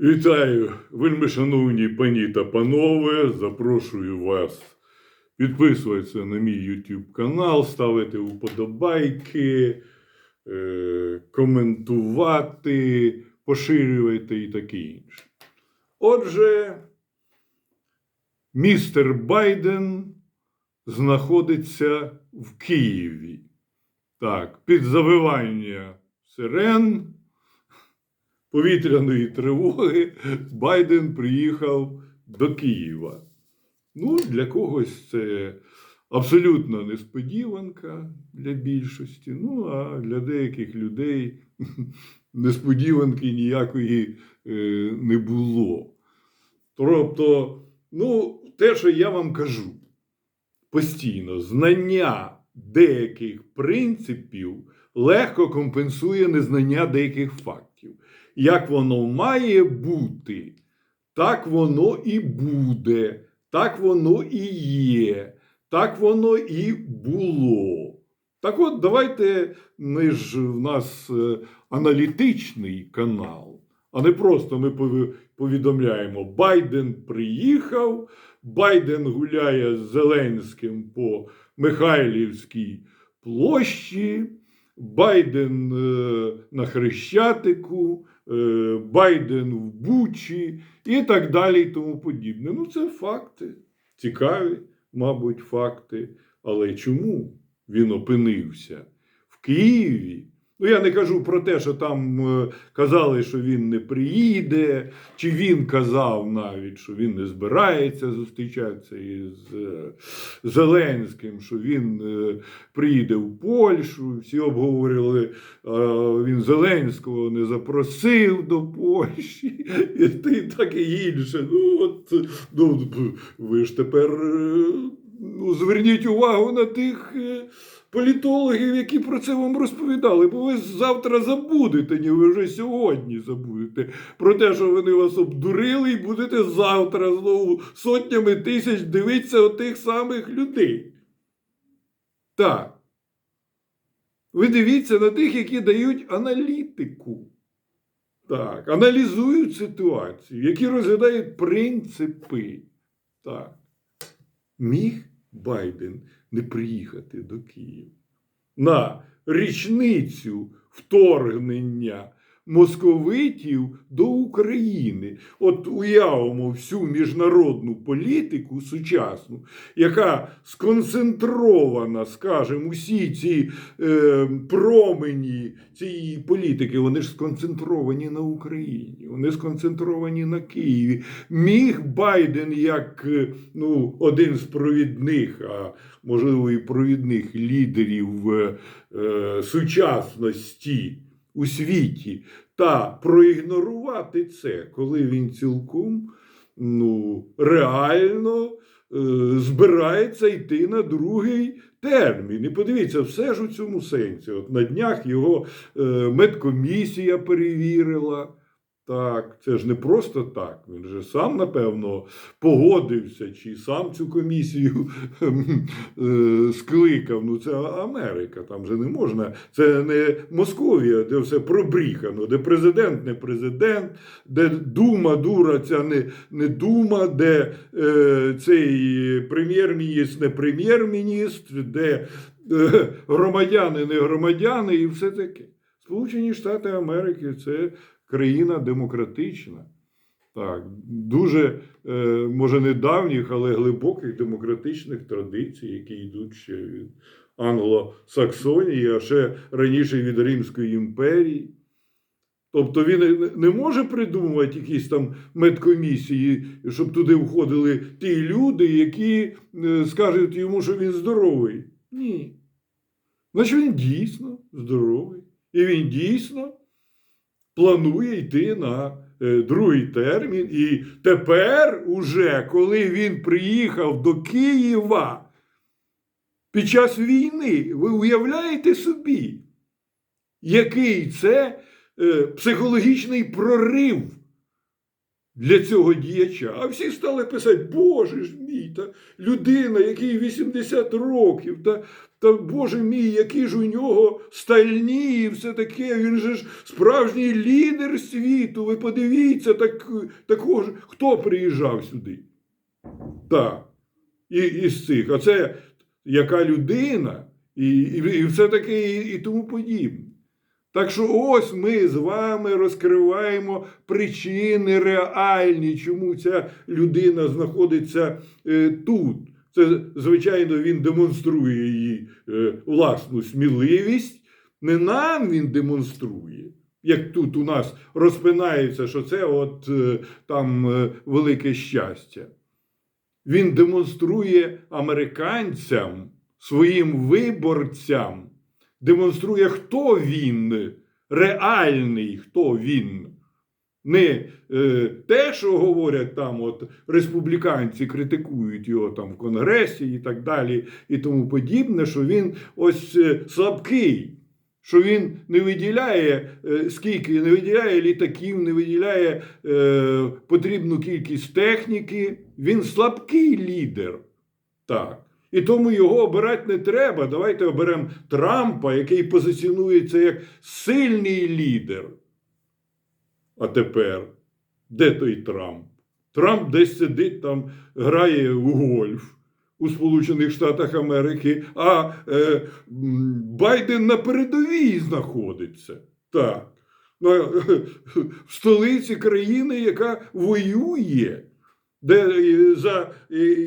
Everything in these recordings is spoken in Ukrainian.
Вітаю, вельми шановні пані та панове. Запрошую вас підписуватися на мій YouTube канал, ставити вподобайки, е, коментувати, поширювати і таке інше. Отже, містер Байден знаходиться в Києві. Так, під завивання сирен повітряної тривоги Байден приїхав до Києва. Ну, для когось це абсолютно несподіванка для більшості. Ну, а для деяких людей несподіванки ніякої е, не було. Тобто, ну, те, що я вам кажу постійно, знання деяких принципів легко компенсує незнання деяких фактів. Як воно має бути, так воно і буде, так воно і є, так воно і було. Так от, давайте ми ж в нас е, аналітичний канал, а не просто ми повідомляємо, Байден приїхав, Байден гуляє з Зеленським по Михайлівській площі. Байден е, на Хрещатику, Байден в Бучі і так далі, і тому подібне. Ну, це факти. Цікаві, мабуть, факти. Але чому він опинився в Києві? Ну, я не кажу про те, що там е, казали, що він не приїде, чи він казав навіть, що він не збирається зустрічатися із е, Зеленським, що він е, приїде в Польщу. Всі обговорювали, а він Зеленського не запросив до Польщі, і ти таке інше. Ну, от, ну, ви ж тепер ну, зверніть увагу на тих. Політологів, які про це вам розповідали, бо ви завтра забудете, ні ви вже сьогодні забудете про те, що вони вас обдурили, і будете завтра знову сотнями тисяч дивитися отих самих людей. Так. Ви дивіться на тих, які дають аналітику. Так, аналізують ситуацію, які розглядають принципи. Так. Міг Байден не приїхати до Києва. На річницю вторгнення московитів до України. От уявимо всю міжнародну політику сучасну, яка сконцентрована, скажімо, усі ці е, промені цієї політики, вони ж сконцентровані на Україні, вони сконцентровані на Києві. Міг Байден як е, ну, один з провідних, а можливо і провідних лідерів е, е, сучасності у світі, та проігнорувати це, коли він цілком ну, реально е, збирається йти на другий термін. І подивіться, все ж у цьому сенсі. От на днях його е, медкомісія перевірила. Так, це ж не просто так. Він же сам, напевно, погодився, чи сам цю комісію ем, е, скликав. Ну, це Америка, там же не можна. Це не Московія, де все пробріхано, де президент не президент, де дума дура, ця не, не дума, де е, цей прем'єр-міністр не прем'єр-міністр, де е, громадяни не громадяни і все таке. Сполучені Штати Америки це країна демократична. Так, дуже, е, може, не давніх, але глибоких демократичних традицій, які йдуть ще від Англо-Саксонії, а ще раніше від Римської імперії. Тобто він не- може придумувати якісь там медкомісії, щоб туди входили ті люди, які е, скажуть йому, що він здоровий. Ні. Значить, він дійсно здоровий. І він дійсно планує йти на е, другий термін. І тепер, уже, коли він приїхав до Києва під час війни, ви уявляєте собі, який це е, психологічний прорив для цього діяча. А всі стали писати, Боже ж мій, та людина, який 80 років, та, та Боже мій, які ж у нього стальні і все таке. Він же ж справжній лідер світу. Ви подивіться, так, такого ж, хто приїжджав сюди? Так. І, із цих. А це яка людина, і, і, і все таке, і, і тому подібне. Так що ось ми з вами розкриваємо причини реальні, чому ця людина знаходиться е, тут. Це, звичайно, він демонструє її е, власну сміливість. Не нам він демонструє, як тут у нас розпинається, що це от е, там велике щастя. Він демонструє американцям, своїм виборцям, демонструє, хто він, реальний, хто він. Не е, те, що говорять там, от республіканці критикують його там в Конгресі і так далі, і тому подібне, що він ось е, слабкий, що він не виділяє е, скільки, не виділяє літаків, не виділяє е, потрібну кількість техніки. Він слабкий лідер. Так. І тому його обирати не треба. Давайте оберемо Трампа, який позиціонується як сильний лідер. А тепер, де той Трамп? Трамп десь сидить там, грає у гольф у Сполучених Штатах Америки, а е, Байден на передовій знаходиться. Так. В столиці країни, яка воює, де за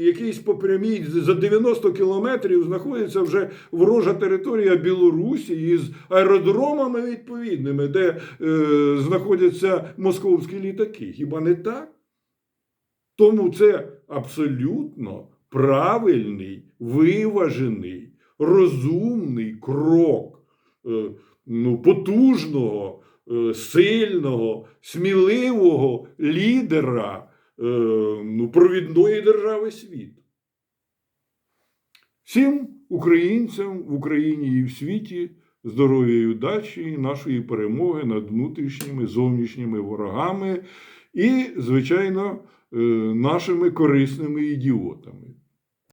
якийсь по прямій за 90 кілометрів знаходиться вже ворожа територія Білорусі із аеродромами відповідними, де е, знаходяться московські літаки. Хіба не так? Тому це абсолютно правильний, виважений, розумний крок е, ну, потужного, е, сильного, сміливого лідера ну, провідної держави світу. Всім українцям в Україні і в світі здоров'я і удачі, і нашої перемоги над внутрішніми зовнішніми ворогами і, звичайно, е, нашими корисними ідіотами.